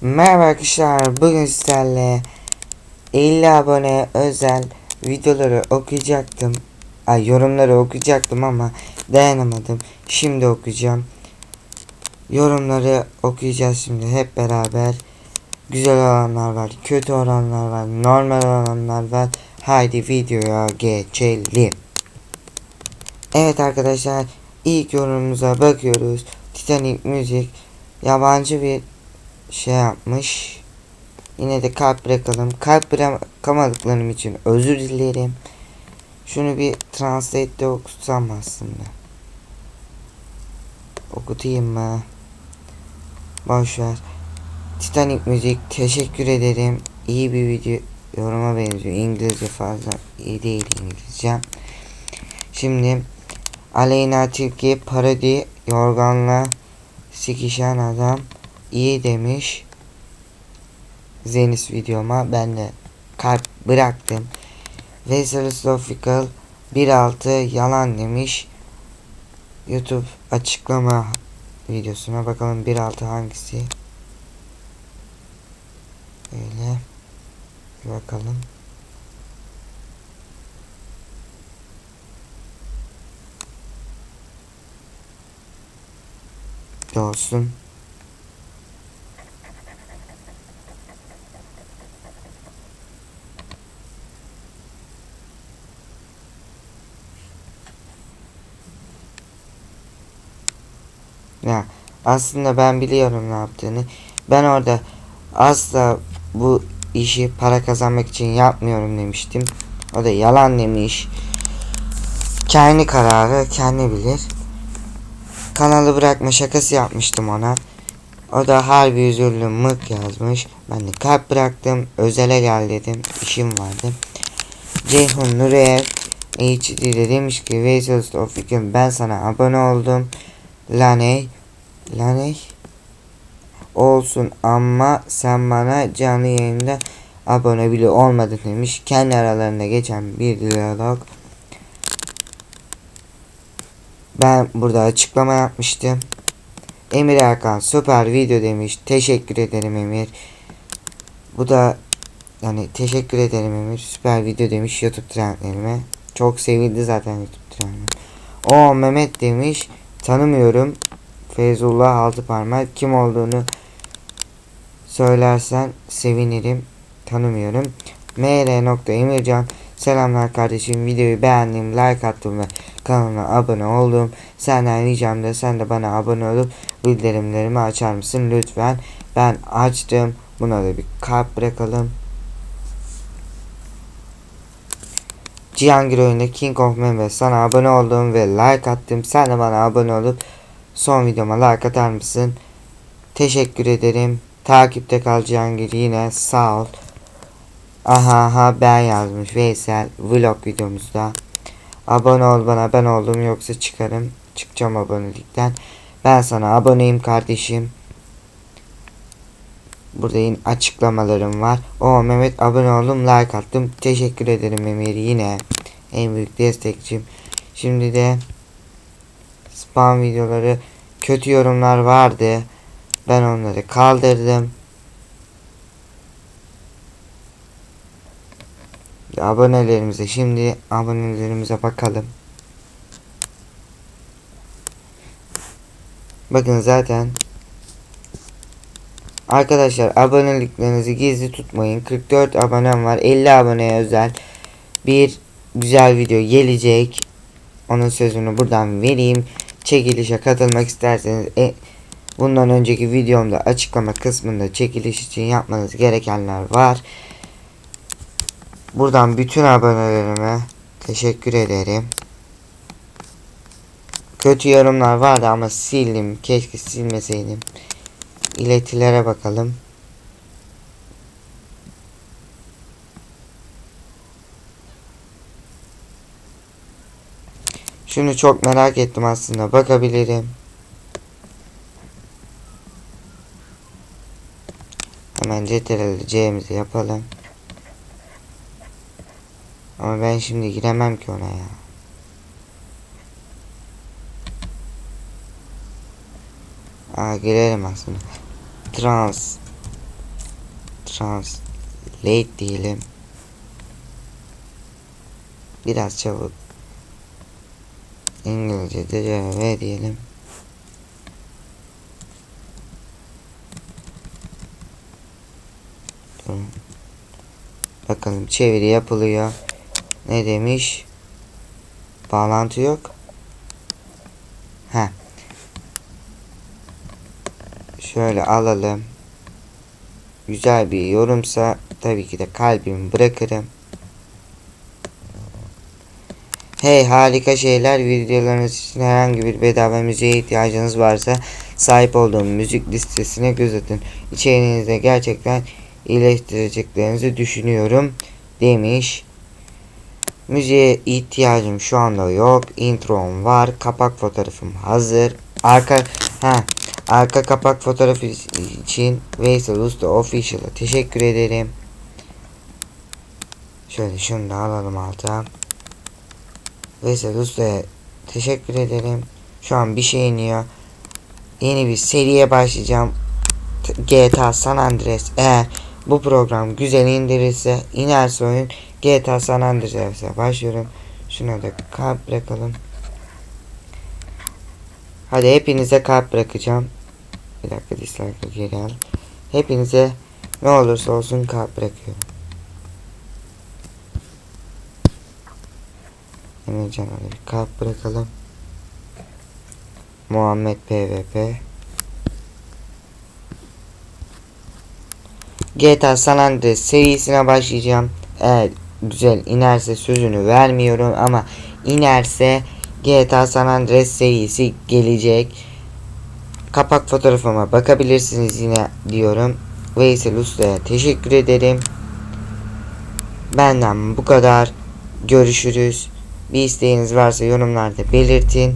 Merhaba arkadaşlar bugün sizlerle 50 abone özel videoları okuyacaktım. Ay yorumları okuyacaktım ama dayanamadım. Şimdi okuyacağım. Yorumları okuyacağız şimdi hep beraber. Güzel olanlar var kötü olanlar var normal olanlar var. Haydi videoya geçelim. Evet arkadaşlar ilk yorumumuza bakıyoruz. Titanic Müzik yabancı bir şey yapmış. Yine de kalp bırakalım. Kalp bırakamadıklarım için özür dilerim. Şunu bir translate'de okutsam aslında. Okutayım mı? Boşver. Titanic müzik teşekkür ederim. İyi bir video yoruma benziyor. İngilizce fazla iyi değil İngilizce. Şimdi Aleyna Tilki parodi yorganla sikişen adam iyi demiş. Zenis videoma ben de kalp bıraktım. Veysel Sofical 1.6 yalan demiş. YouTube açıklama videosuna bakalım 1.6 hangisi. Öyle. Bir bakalım. Olsun. Ya aslında ben biliyorum ne yaptığını. Ben orada asla bu işi para kazanmak için yapmıyorum demiştim. O da yalan demiş. Kendi kararı kendi bilir. Kanalı bırakma şakası yapmıştım ona. O da harbi üzüldüm mık yazmış. Ben de kalp bıraktım. Özele gel dedim. İşim vardı. Ceyhun Nureyev HD'de demiş ki Veysel Official ben sana abone oldum. Laney Laney olsun ama sen bana canlı yayında abone bile olmadın demiş. Kendi aralarında geçen bir diyalog. Ben burada açıklama yapmıştım. Emir Erkan süper video demiş. Teşekkür ederim Emir. Bu da yani teşekkür ederim Emir. Süper video demiş YouTube trendlerime. Çok sevildi zaten YouTube trendlerim. O Mehmet demiş. Tanımıyorum. Feyzullah Altıparmak kim olduğunu söylersen sevinirim. Tanımıyorum. mr.emircan Selamlar kardeşim. Videoyu beğendim, like attım ve kanalıma abone oldum. Senden ricam da sen de bana abone olup bildirimlerimi açar mısın lütfen. Ben açtım. Buna da bir kalp bırakalım. Cihangir oyunda King of Memes sana abone oldum ve like attım. Sen de bana abone olup son videoma like atar mısın? Teşekkür ederim. Takipte kal Cihangir yine sağ ol. Aha aha ben yazmış Veysel vlog videomuzda. Abone ol bana ben oldum yoksa çıkarım. Çıkacağım abonelikten. Ben sana aboneyim kardeşim. Burada yine açıklamalarım var. O Mehmet abone oldum like attım. Teşekkür ederim Emir yine. En büyük destekçim. Şimdi de spam videoları kötü yorumlar vardı. Ben onları kaldırdım. Abonelerimize şimdi abonelerimize bakalım. Bakın zaten Arkadaşlar aboneliklerinizi gizli tutmayın. 44 abonem var. 50 aboneye özel bir güzel video gelecek. Onun sözünü buradan vereyim. Çekilişe katılmak isterseniz e, bundan önceki videomda açıklama kısmında çekiliş için yapmanız gerekenler var. Buradan bütün abonelerime teşekkür ederim. Kötü yorumlar vardı ama sildim. Keşke silmeseydim. İletilere bakalım. Şunu çok merak ettim aslında. Bakabilirim. Hemen CTRL C'mizi yapalım. Ama ben şimdi giremem ki ona ya. Aa girelim aslında. Trans translate diyelim. Biraz çabuk. İngilizce DCV diyelim. Durun. Bakalım çeviri yapılıyor. Ne demiş? Bağlantı yok. Ha. Şöyle alalım. Güzel bir yorumsa tabii ki de kalbimi bırakırım. Hey harika şeyler videolarınız için herhangi bir bedava müziğe ihtiyacınız varsa sahip olduğum müzik listesine göz atın. İçeriğinizde gerçekten iyileştireceklerinizi düşünüyorum demiş. Müziğe ihtiyacım şu anda yok. Introm var. Kapak fotoğrafım hazır. Arka ha arka kapak fotoğrafı için Veysel Usta Official'a teşekkür ederim. Şöyle şunu da alalım alta. Veysel Usta'ya teşekkür ederim. Şu an bir şey iniyor. Yeni bir seriye başlayacağım. GTA San Andreas eğer bu program güzel indirirse inerse oyun GTA San Andreas'a başlıyorum. Şuna da kalp bırakalım. Hadi hepinize kalp bırakacağım. Bir dakika dislike'ı geri. Hepinize ne olursa olsun kalp bırakıyorum. Da bir kalp bırakalım. Muhammed PVP. GTA San Andreas serisine başlayacağım. Eğer güzel inerse sözünü vermiyorum ama inerse GTA San Andreas serisi gelecek. Kapak fotoğrafıma bakabilirsiniz yine diyorum. Veysel Usta'ya teşekkür ederim. Benden bu kadar. Görüşürüz. Bir isteğiniz varsa yorumlarda belirtin.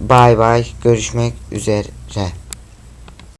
Bay bay. Görüşmek üzere.